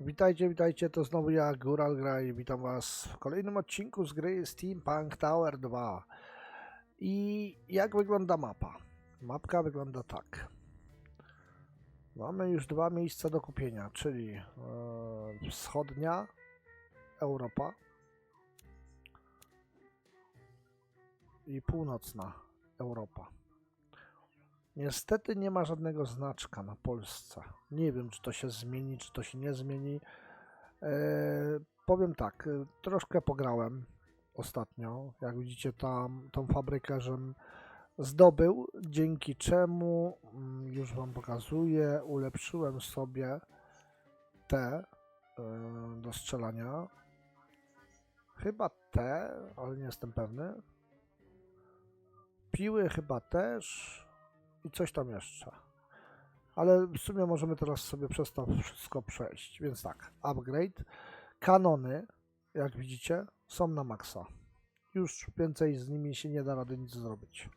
Witajcie, witajcie, to znowu ja, Góral Gra i witam was w kolejnym odcinku z gry Steampunk Tower 2. I jak wygląda mapa? Mapka wygląda tak. Mamy już dwa miejsca do kupienia, czyli e, wschodnia Europa i północna Europa. Niestety nie ma żadnego znaczka na Polsce. Nie wiem, czy to się zmieni, czy to się nie zmieni. E, powiem tak, e, troszkę pograłem ostatnio. Jak widzicie, tam tą fabrykę, żem zdobył, dzięki czemu mm, już Wam pokazuję, ulepszyłem sobie te e, do strzelania. Chyba te, ale nie jestem pewny. Piły chyba też i coś tam jeszcze. Ale w sumie możemy teraz sobie przez to wszystko przejść. Więc tak, upgrade. Kanony, jak widzicie, są na maksa. Już więcej z nimi się nie da rady nic zrobić.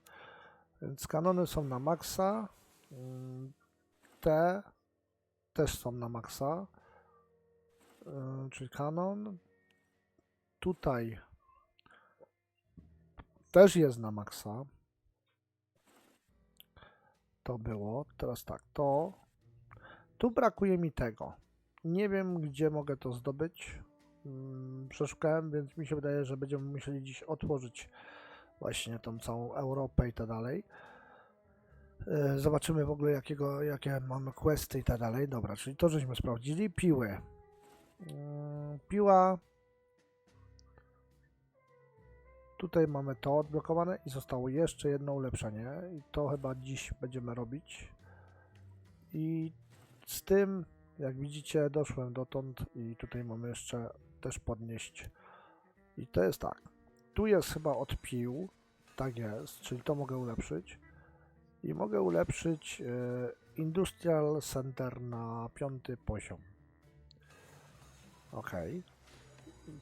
Więc kanony są na maksa. Mm, Te też są na maksa. Yy, Czyli kanon. Tutaj też jest na maksa to było. Teraz tak, to. Tu brakuje mi tego. Nie wiem, gdzie mogę to zdobyć. Mm, Przeszukałem, więc mi się wydaje, że będziemy musieli dziś otworzyć właśnie tą całą Europę i tak dalej. E, Zobaczymy w ogóle, jakiego, jakie mamy questy i tak dalej. Dobra, czyli to żeśmy sprawdzili. Piły. Mm, Piła. Tutaj mamy to odblokowane i zostało jeszcze jedno ulepszenie i to chyba dziś będziemy robić. I z tym, jak widzicie, doszłem dotąd i tutaj mamy jeszcze też podnieść. I to jest tak. Tu jest chyba od pił. Tak jest, czyli to mogę ulepszyć. I mogę ulepszyć e, Industrial Center na piąty poziom. Ok.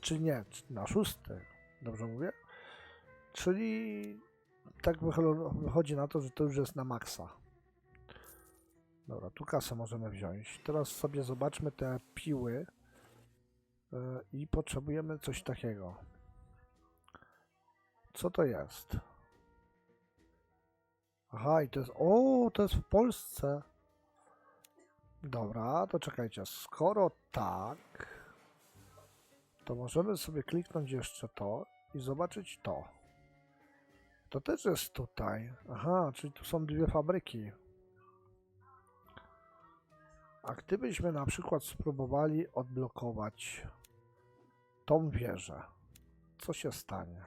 Czy nie, na szósty. Dobrze mówię? Czyli tak wycho- wychodzi na to, że to już jest na maksa. Dobra, tu kasę możemy wziąć. Teraz sobie zobaczmy te piły yy, i potrzebujemy coś takiego. Co to jest? Aha, i to jest... O, to jest w Polsce. Dobra, to czekajcie. Skoro tak, to możemy sobie kliknąć jeszcze to i zobaczyć to. To też jest tutaj. Aha, czyli tu są dwie fabryki. A gdybyśmy na przykład spróbowali odblokować tą wieżę, co się stanie?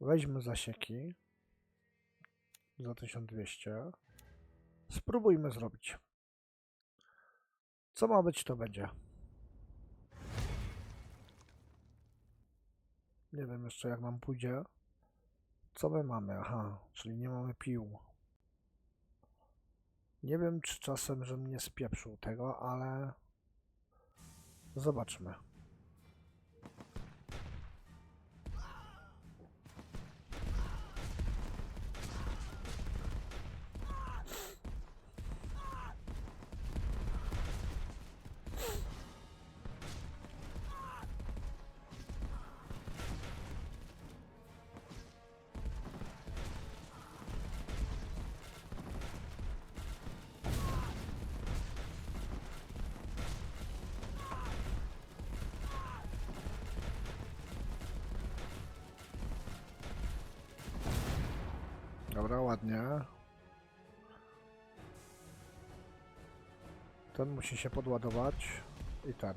Weźmy zasieki za 1200. Spróbujmy zrobić. Co ma być, to będzie. Nie wiem jeszcze jak nam pójdzie. Co my mamy? Aha, czyli nie mamy pił. Nie wiem, czy czasem, żebym nie spieprzył tego, ale zobaczmy. Dobra, ładnie. Ten musi się podładować i ten.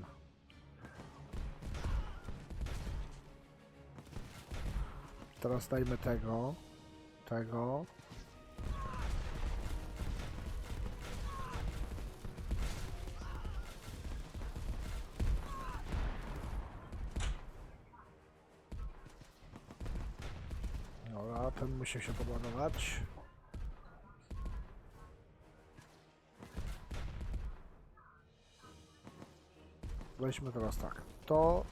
Teraz dajmy tego, tego. Ten się podładować. Weźmy teraz tak. To...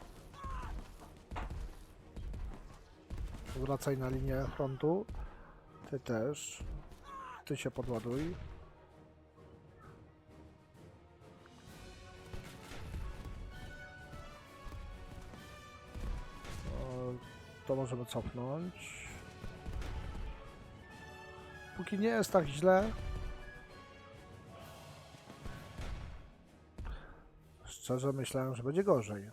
Wracaj na linię frontu. Ty też. Ty się podładuj. to możemy cofnąć. Póki nie jest tak źle. Szczerze myślałem, że będzie gorzej.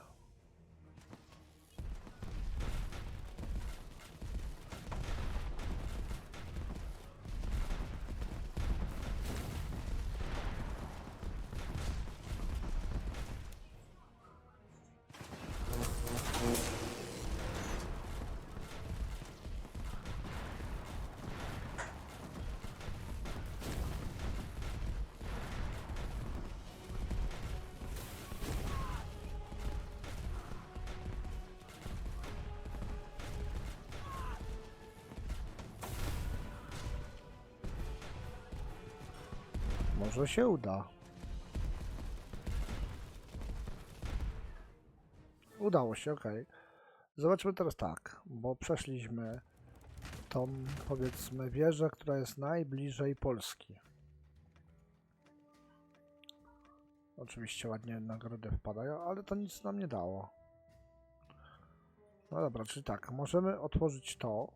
Może się uda. Udało się, ok. Zobaczmy teraz tak, bo przeszliśmy tą, powiedzmy, wieżę, która jest najbliżej Polski. Oczywiście ładnie nagrody wpadają, ale to nic nam nie dało. No dobra, czyli tak, możemy otworzyć to.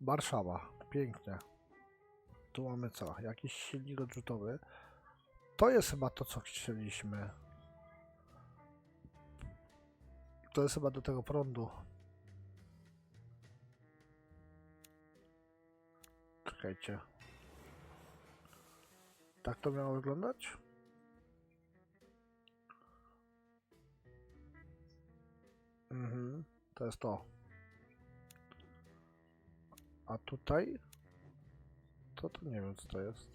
Warszawa, pięknie. Tu mamy co? Jakiś silnik odrzutowy. To jest chyba to, co chcieliśmy. To jest chyba do tego prądu. Czekajcie. Tak to miało wyglądać? Mhm, to jest to. A tutaj? To to nie wiem co to jest.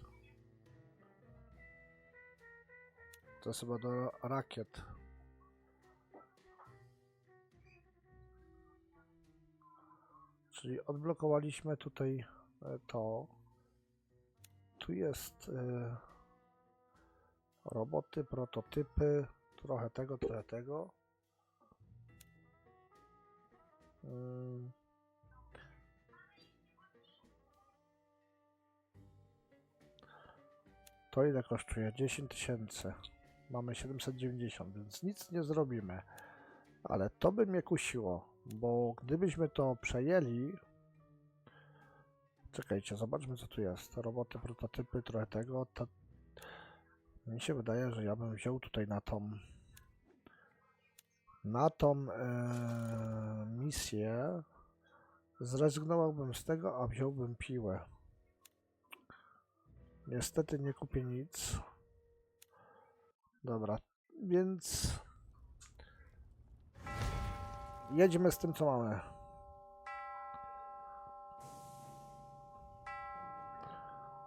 To jest chyba do rakiet. Czyli odblokowaliśmy tutaj e, to. Tu jest e, roboty, prototypy, trochę tego, trochę tego. Ym. To ile kosztuje? 10 tysięcy. Mamy 790, więc nic nie zrobimy. Ale to by mnie kusiło, bo gdybyśmy to przejęli... Czekajcie, zobaczmy co tu jest. Roboty, prototypy, trochę tego. To... Mi się wydaje, że ja bym wziął tutaj na tą... Na tą e, misję zrezygnowałbym z tego, a wziąłbym piłę. Niestety nie kupię nic. Dobra, więc jedźmy z tym, co mamy.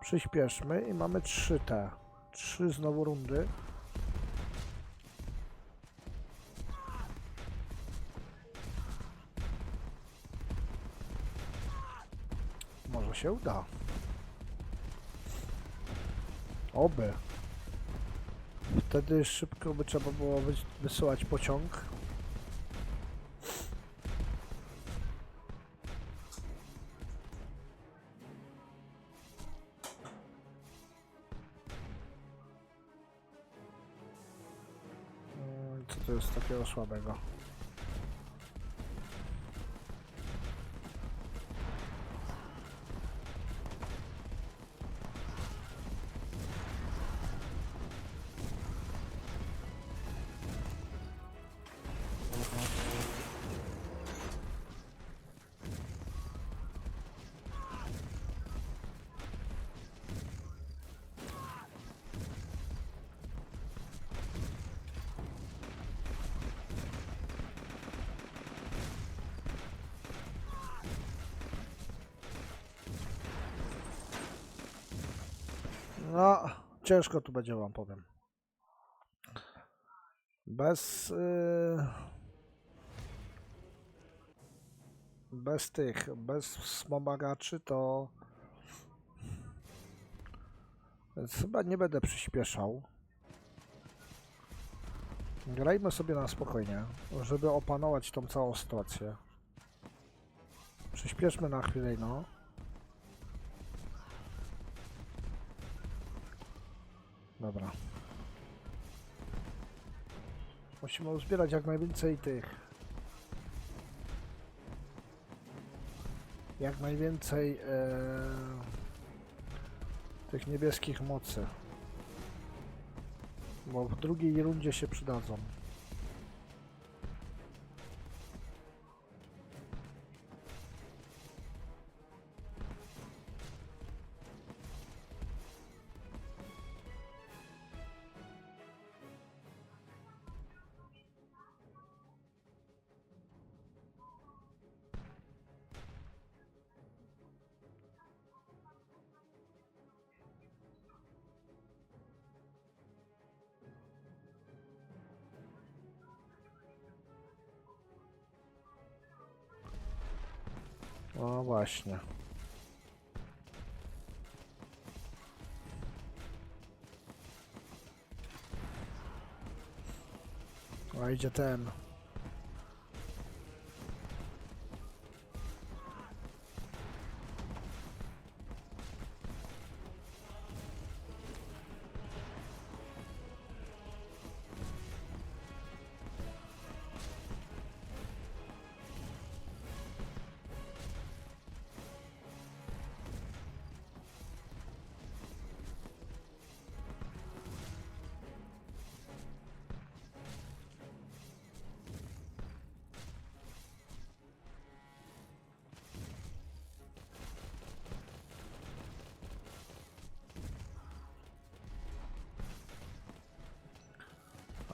Przyspieszmy i mamy 3 te. 3 znowu rundy. Może się uda. Oby. Wtedy szybko by trzeba było wys- wysyłać pociąg. Mm, Co to jest takiego słabego? No, ciężko tu będzie, wam powiem. Bez. Yy, bez tych, bez wspomagaczy to. Więc chyba nie będę przyspieszał. Grajmy sobie na spokojnie, żeby opanować tą całą sytuację. Przyspieszmy na chwilę, no. Dobra. Musimy uzbierać jak najwięcej tych. Jak najwięcej e, tych niebieskich mocy. Bo w drugiej rundzie się przydadzą. O właśnie. O, idzie ten.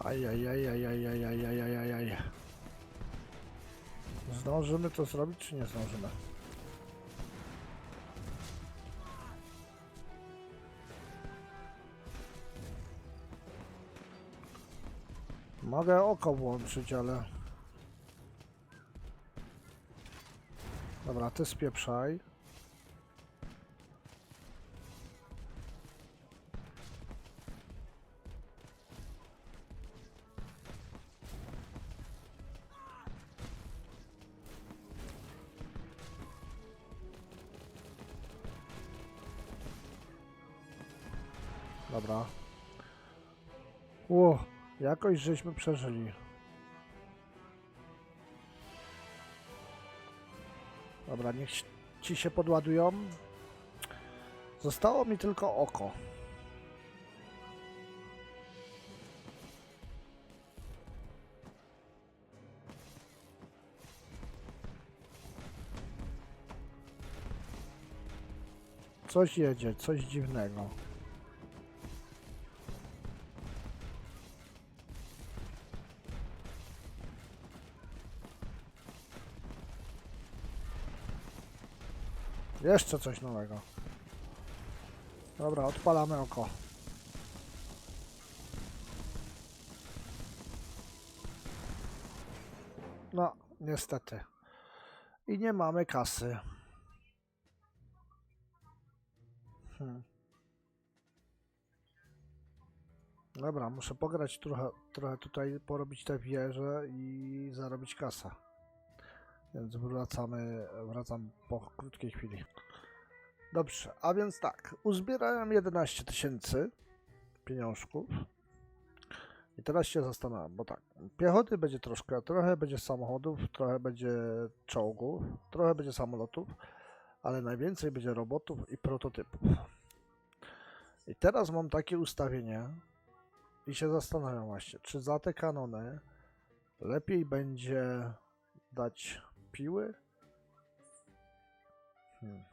Aj, aj, aj, aj, aj, aj, aj, aj, aj, aj, aj. Zdążymy to zrobić, czy nie zdążymy? Mogę oko włączyć, ale... Dobra, ty. Jakoś żeśmy przeżyli. Dobra, niech ci się podładują. Zostało mi tylko oko. Coś jedzie, coś dziwnego. Jeszcze coś nowego. Dobra, odpalamy oko. No, niestety. I nie mamy kasy. Hmm. Dobra, muszę pograć trochę, trochę tutaj, porobić te wieże i zarobić kasę. Więc wracamy, wracam po krótkiej chwili. Dobrze, a więc tak, uzbierałem 11 tysięcy pieniążków. I teraz się zastanawiam, bo tak, piechoty będzie troszkę, trochę będzie samochodów, trochę będzie czołgów, trochę będzie samolotów, ale najwięcej będzie robotów i prototypów. I teraz mam takie ustawienie i się zastanawiam właśnie, czy za te kanony lepiej będzie dać piły? Hmm.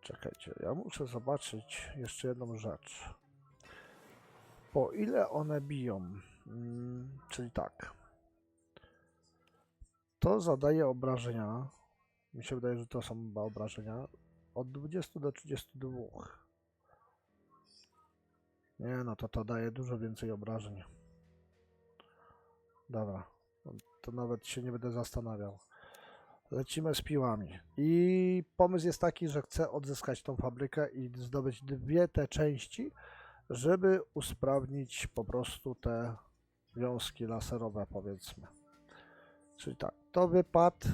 Czekajcie, ja muszę zobaczyć jeszcze jedną rzecz. Po ile one biją? Mm, czyli tak. To zadaje obrażenia. Mi się wydaje, że to są obrażenia. Od 20 do 32. Nie, no to to daje dużo więcej obrażeń. Dobra, to nawet się nie będę zastanawiał. Lecimy z piłami. I pomysł jest taki, że chcę odzyskać tą fabrykę i zdobyć dwie te części, żeby usprawnić po prostu te wiązki laserowe, powiedzmy. Czyli tak, to wypad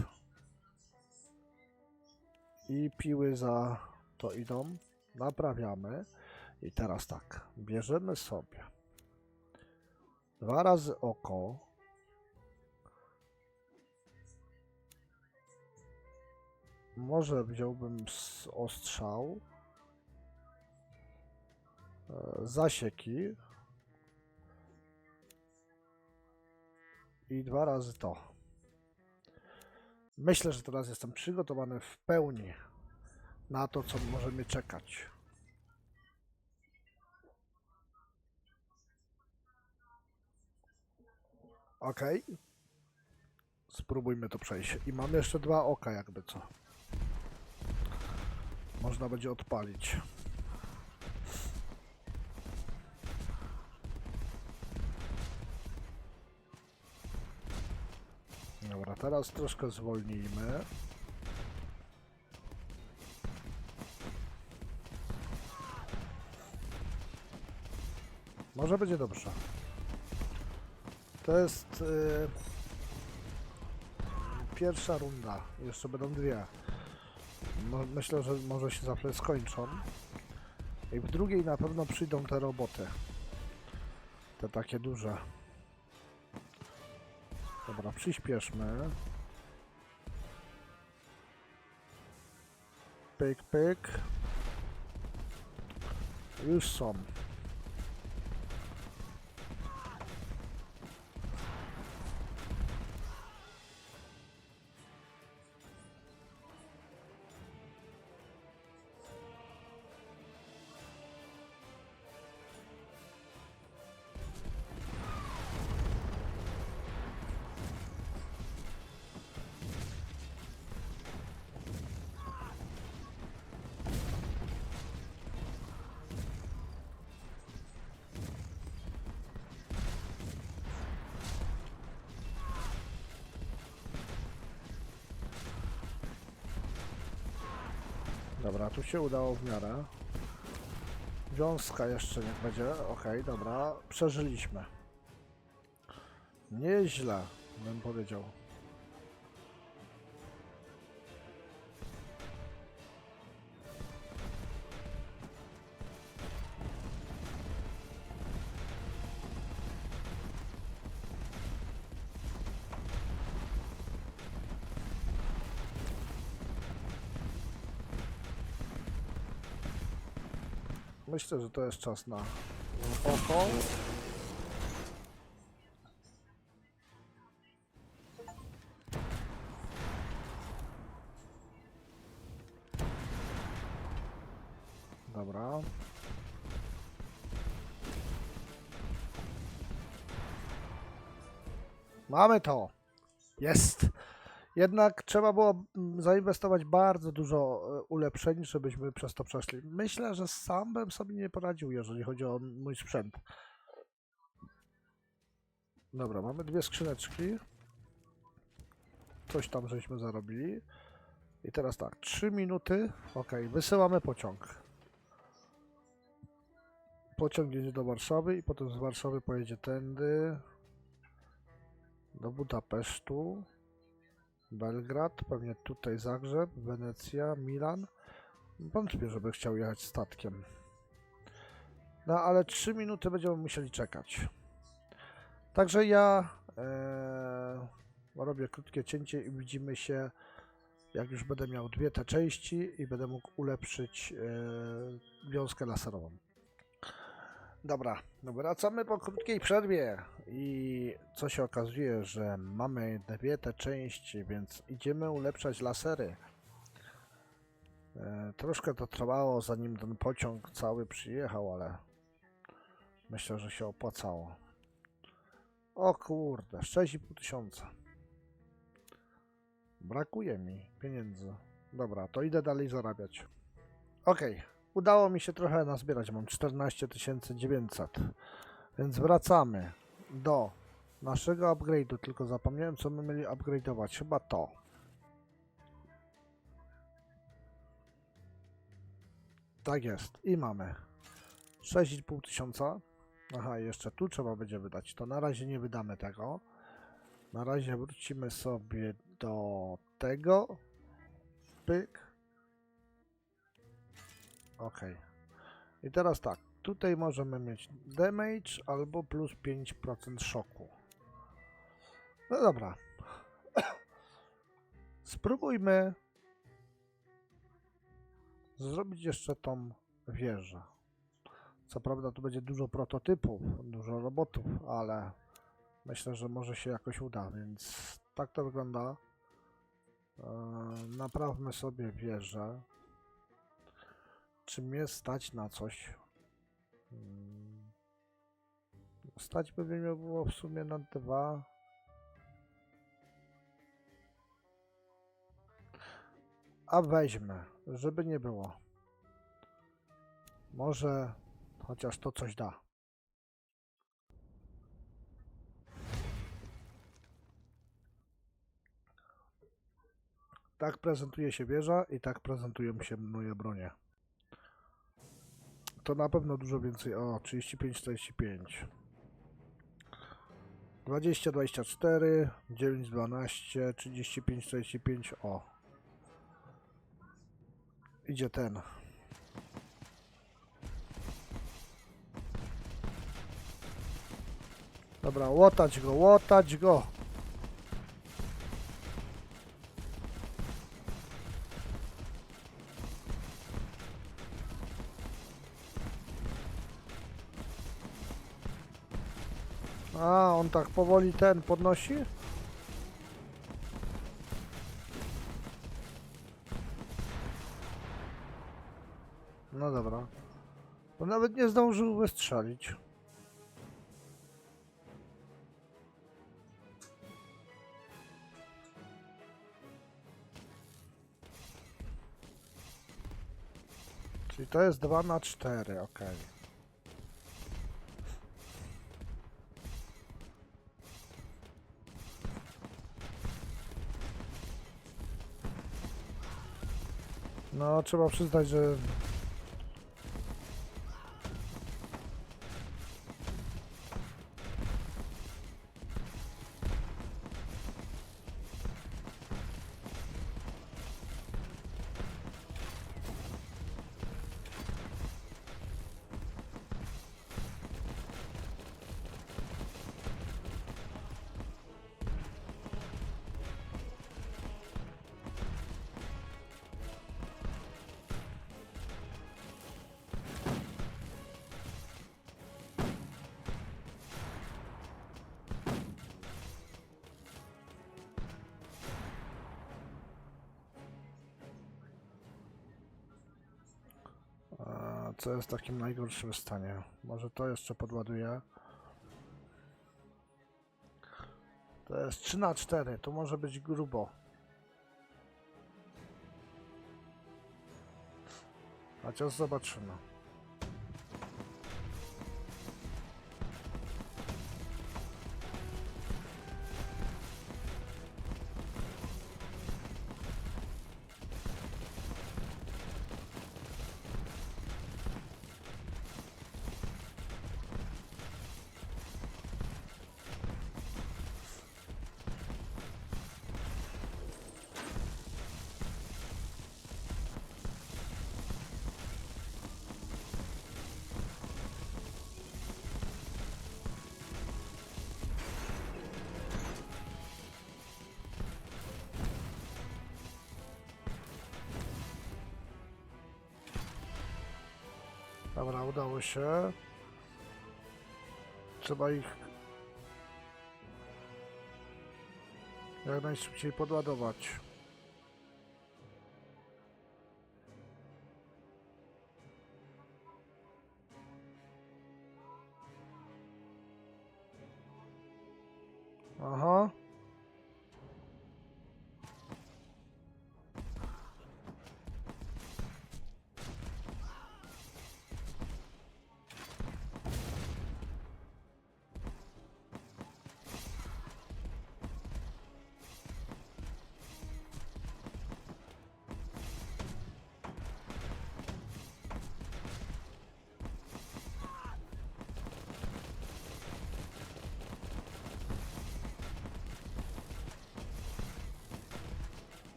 i piły za to idą. Naprawiamy. I teraz tak, bierzemy sobie Dwa razy oko. Może wziąłbym ostrzał. E, Zasieki. I dwa razy to. Myślę, że teraz jestem przygotowany w pełni na to, co może mnie czekać. Ok. Spróbujmy to przejść. I mamy jeszcze dwa oka, jakby co. Można będzie odpalić. Dobra, teraz troszkę zwolnijmy. Może będzie dobrze. To jest y, pierwsza runda. Jeszcze będą dwie. Myślę, że może się zawsze skończą. I w drugiej na pewno przyjdą te roboty. Te takie duże. Dobra, przyspieszmy. Pyk, pyk. Już są. Dobra, tu się udało w miarę. Wiązka jeszcze niech będzie. Okej, dobra. Przeżyliśmy. Nieźle, bym powiedział. Myślę, że to jest czas na oko. Dobra. Mamy to. Jest. Jednak trzeba było mm, zainwestować bardzo dużo e, ulepszeń, żebyśmy przez to przeszli. Myślę, że sam bym sobie nie poradził, jeżeli chodzi o mój sprzęt. Dobra, mamy dwie skrzyneczki. Coś tam żeśmy zarobili. I teraz tak, 3 minuty. Ok, wysyłamy pociąg. Pociąg jedzie do Warszawy i potem z Warszawy pojedzie tędy do Budapesztu. Belgrad, pewnie tutaj Zagrzeb, Wenecja, Milan. Wątpię, żeby chciał jechać statkiem. No ale 3 minuty będziemy musieli czekać. Także ja e, robię krótkie cięcie i widzimy się, jak już będę miał dwie te części i będę mógł ulepszyć e, wiązkę laserową. Dobra, no wracamy po krótkiej przerwie i co się okazuje, że mamy dwie te części, więc idziemy ulepszać lasery. E, troszkę to trwało zanim ten pociąg cały przyjechał, ale myślę, że się opłacało. O kurde, 6,5 tysiąca. Brakuje mi pieniędzy. Dobra, to idę dalej zarabiać. Okej. Udało mi się trochę nazbierać, mam 14 900. Więc wracamy do naszego upgrade'u, tylko zapomniałem co my mieli upgrade'ować, chyba to. Tak jest, i mamy 6,5 tysiąca. Aha, jeszcze tu trzeba będzie wydać, to na razie nie wydamy tego. Na razie wrócimy sobie do tego. Pyk. Ok. I teraz tak. tutaj możemy mieć damage albo plus 5% szoku. No dobra. Spróbujmy zrobić jeszcze tą wieżę. Co prawda tu będzie dużo prototypów, dużo robotów, ale myślę, że może się jakoś uda, więc tak to wygląda. Eee, Naprawmy sobie wieżę. Czy mnie stać na coś? Hmm. Stać by mnie było w sumie na dwa. A weźmy, żeby nie było. Może chociaż to coś da. Tak prezentuje się wieża i tak prezentują się moje bronie. To na pewno dużo więcej. O, 35, 45. 20, 24, 9, 12, 35, 45. O. Idzie ten. Dobra, łotać go, łotać go. A, on tak powoli ten podnosi? No dobra. Bo nawet nie zdążył wystrzelić. Czyli to jest 2 na 4, ok. No, trzeba przyznać, że co jest w takim najgorszym stanie? Może to jeszcze podładuję. To jest 3 na 4, to może być grubo. Chociaż zobaczymy. Dobra, udało się. Trzeba ich jak najszybciej podładować. Aha.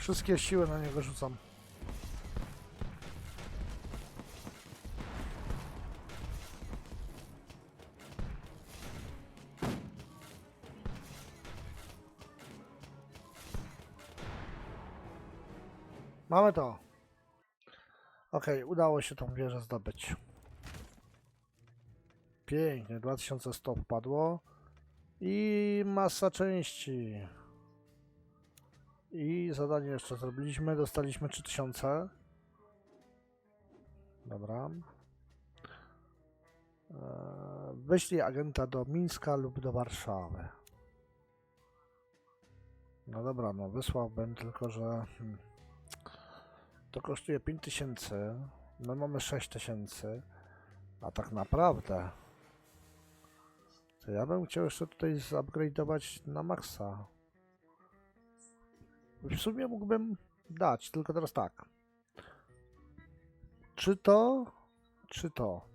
Wszystkie siły na niego rzucam. Mamy to. Okej, udało się tą wieżę zdobyć. Pięknie, 2100 wpadło. I masa części. I zadanie jeszcze zrobiliśmy. Dostaliśmy 3000. Dobra. Eee, Wyślij agenta do Mińska lub do Warszawy. No dobra, no wysłałbym, tylko że hmm, to kosztuje 5000. My mamy 6000. A tak naprawdę to ja bym chciał jeszcze tutaj zupgrade'ować na maksa. W sumie mógłbym dać, tylko teraz tak. Czy to, czy to?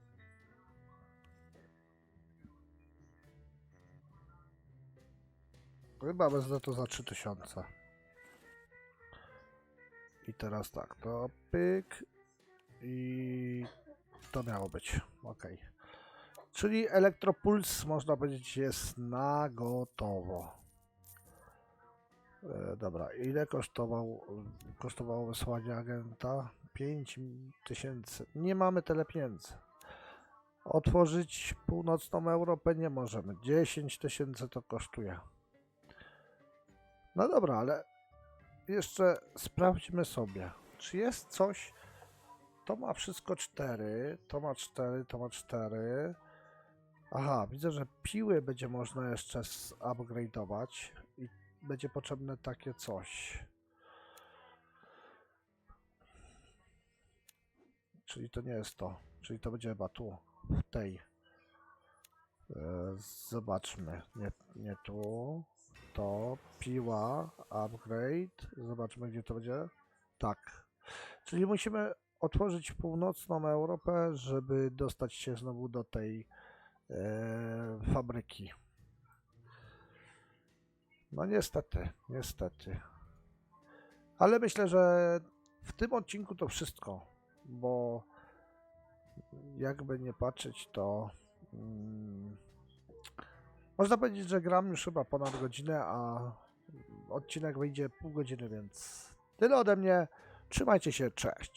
Chyba wezmę to za 3000. I teraz tak, to pyk i to miało być. Ok. Czyli Elektropuls można powiedzieć jest na gotowo. E, dobra, ile kosztował, kosztowało wysłanie agenta? 5000. Nie mamy tyle pieniędzy. Otworzyć północną Europę nie możemy. 10 tysięcy to kosztuje. No dobra, ale jeszcze sprawdźmy sobie, czy jest coś. To ma wszystko 4, to ma 4, to ma 4. Aha, widzę, że piły będzie można jeszcze upgrade'ować i będzie potrzebne takie coś. Czyli to nie jest to. Czyli to będzie chyba tu, w tej. E, Zobaczmy. Nie, nie tu. To piła, upgrade. Zobaczmy, gdzie to będzie. Tak. Czyli musimy otworzyć północną Europę, żeby dostać się znowu do tej e, fabryki. No niestety, niestety. Ale myślę, że w tym odcinku to wszystko, bo jakby nie patrzeć, to mm, można powiedzieć, że gram już chyba ponad godzinę, a odcinek wyjdzie pół godziny, więc tyle ode mnie. Trzymajcie się, cześć.